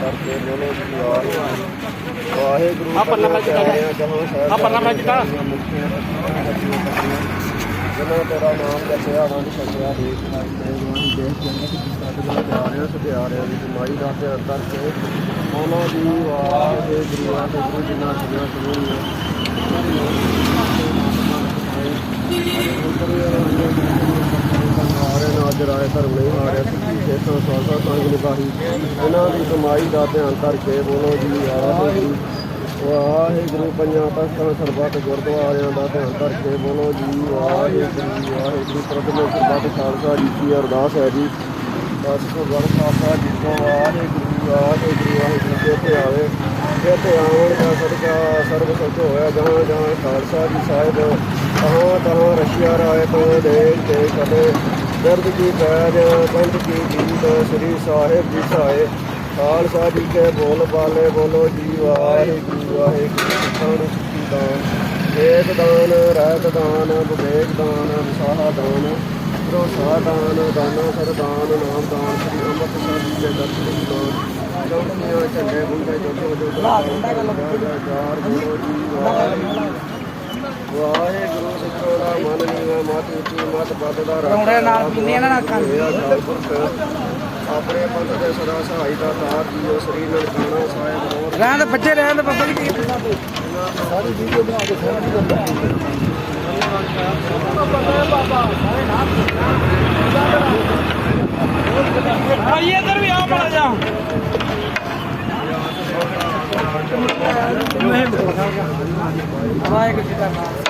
ਕਰਕੇ ਬੋਲੋ ਜੀ ਵਾਹਿਗੁਰੂ ਆਹ ਪਰਲਾ ਮੈਂ ਚਿੱਟਾ ਆਹ ਪਰਲਾ ਮੈਂ ਚਿੱਟਾ। ਜਦੋਂ ਤੇਰਾ ਨਾਮ ਜਪਿਆ ਆਨੰਦ ਛਕਿਆ ਦੇਖ ਨਾਈ ਜਵਾਨੀ ਦੇਖ ਜੰਨਤ ਦੀ ਸਾਧਨਾ ਪਿਆਰਿਆਂ ਸਤਿਆਰਿਆਂ ਦੀ ਕਮਾਈ ਦਾ ਧਿਆਨ ਕਰਕੇ ਬੋਲੋ ਜੀ ਵਾਹਿਗੁਰੂ ਵਾਹਿਗੁਰੂ ਜਿਨ੍ਹਾਂ ਜਿਨ੍ਹਾਂ ਸੁਣੀਆਂ ਹਾਰੇ ਨਾਜ ਰਾਏ ਧਰਮ ਨਹੀਂ ਹਾਰੇ ਸਿੱਖੀ ਸੇਤਾਂ ਸਵਾਸਾ ਸੰਗ ਨਿਭਾਈ, ਇਹਨਾਂ ਦੀ ਕਮਾਈ ਦਾ ਧਿਆਨ ਕਰਕੇ ਬੋਲੋ ਜੀ, ਵਾਹਿਗੁਰੂ ਵਾਹਿਗੁਰੂ, ਪੰਜਾਂ ਤਖਤਾਂ, ਸਰਬੱਤ, ਗੁਰਦੁਆਰਿਆਂ ਦਾ ਧਿਆਨ ਕਰਕੇ ਬੋਲੋ ਜੀ, ਵਾਹਿਗੁਰੂ ਵਾਹਿਗੁਰੂ ਪ੍ਰਥਮੇ ਸਰਬੱਤ, ਖਾਲਸਾ ਜੀ ਕੀ ਅਰਦਾਸ ਹੈ ਜੀ। ਬਸ ਗੁਰ ਖਾਲਸਾ ਜੀ ਤੋਂ ਵਾਹਿਗੁਰੂ ਵਾਹਿਗੁਰੂ ਵਾਹਿਗੁਰੂ ਤੇ ਆਵੇ ਇੱਥੇ ਆਉਣ ਦਾ ਸਦਕਾ ਸਰਬ ਸੁਖ ਹੋਇਆ, ਜਹਾਂ ਜਹਾਂ ਖਾਲਸਾ ਜੀ ਸਾਹਿਬ, ਤਹਾਂ ਤਹਾਂ ਰਸ਼ੀਆ ਰਾਏ ਤੋਂ ਦੇਖ ਤੇ ਕਦੇ ਦਰਦ ਕੀ ਪੈਜ ਪੰਥ ਕੀ ਜੀਤ ਸ੍ਰੀ ਸਾਹਿਬ ਜੀ ਸਾਏ ਖਾਲਸਾ ਜੀ ਕੇ ਬੋਲ ਬਾਲੇ ਬੋਲੋ ਜੀ ਵਾਹਿਗੁਰੂ ਵਾਹਿਗੁਰੂ ਸਿੱਖਣ ਸਿੱਖੀ ਦਾਨ। ਏਕ ਦਾਨ ਰਹਿਤ ਦਾਨ ਵਿਵੇਕ ਦਾਨ ਵਿਸਾਹਾ ਦਾਨ ਭਰੋਸਾ ਦਾਨ ਦਾਨਾ ਸਰਦਾਨ ਨਾਮ ਦਾਨ ਸ੍ਰੀ ਅੰਮ੍ਰਿਤਸਰ ਜੀ ਦੇ ਦਰਸ਼ਨ ਦੀ ਦਾਨ। ਚੌਕੀਆਂ ਝੰਡੇ ਬੁੰਦੇ ਜੋਤੋ ਜੋਤੋ ਬੋਲੋ ਜੀ ਵਾਹਿਗੁਰੂ ਵਾਹਿਗੁਰੂ ਸਿੱਖੋ ਦਾ ਮਨ ਨੀਵਾ ਮਤ ਉੱਚੀ ਮਤ ਪਦ ਦਾ ਨਾਲ ਕਿੰਨੀਆਂ ਨਾਲ ਅੱਖਾਂ? ਹੋਇਆ ਅਕਾਲ ਪੁਰਖ ਆਪਣੇ ਪੰਥ ਦੇ ਸਦਾ ਸਹਾਈ ਦਾ ਤਾਰ ਜੀਓ ਸ੍ਰੀ ਨਨਕਾਣਾ ਸਾਹਿਬ ਰੋਡ ਰਹਿਣ ਦੇ ਬੱਚੇ ਰਹਿਣ ਦੇ ਬੱਬਲ ਕੀ ਸਾਰੀ ਵੀਡੀਓ ਬਣਾ ਕੇ ਸੈਂਡ ਕਰ ਦਿੰਦੇ ਆਈਏ ਇੱਧਰ ਵੀ ਆ ਮੜਾ ਜਾ। ਵਾਹਿਗੁਰੂ ਜੀ ਦਾ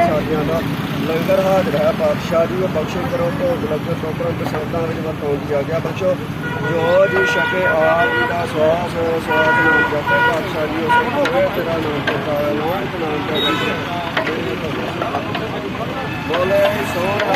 ਸਾਡੀਆਂ ਦਾ ਲੰਗਰ ਹਾਜ਼ਰ ਹੈ। ਪਾਤਸ਼ਾਹ ਜੀ ਬਖਸ਼ੇ ਕਰੋ, ਭੋਗ ਲੰਗਰ ਟੋਕਰਾਂ ਤੇ ਵਿੱਚ ਵਰਤੋਂ ਦੀ ਆਗਿਆ ਬਖਸ਼ੋ ਜੋ ਜੀ ਛਕੇ ਆਪ ਜੀ ਦਾ ਸਵਾਸ ਸਵਾਸ ਨਾਮ ਜਪੇ। ਪਾਤਸ਼ਾਹ ਜੀ ਉਸ ਹੋਏ ਤੇਰਾ ਨਾਮ ਜਪਾਇਆ, ਨਾਨਕ ਨਾਮ ਤੇ ਬੋਲੇ ਸੋਹਣਾ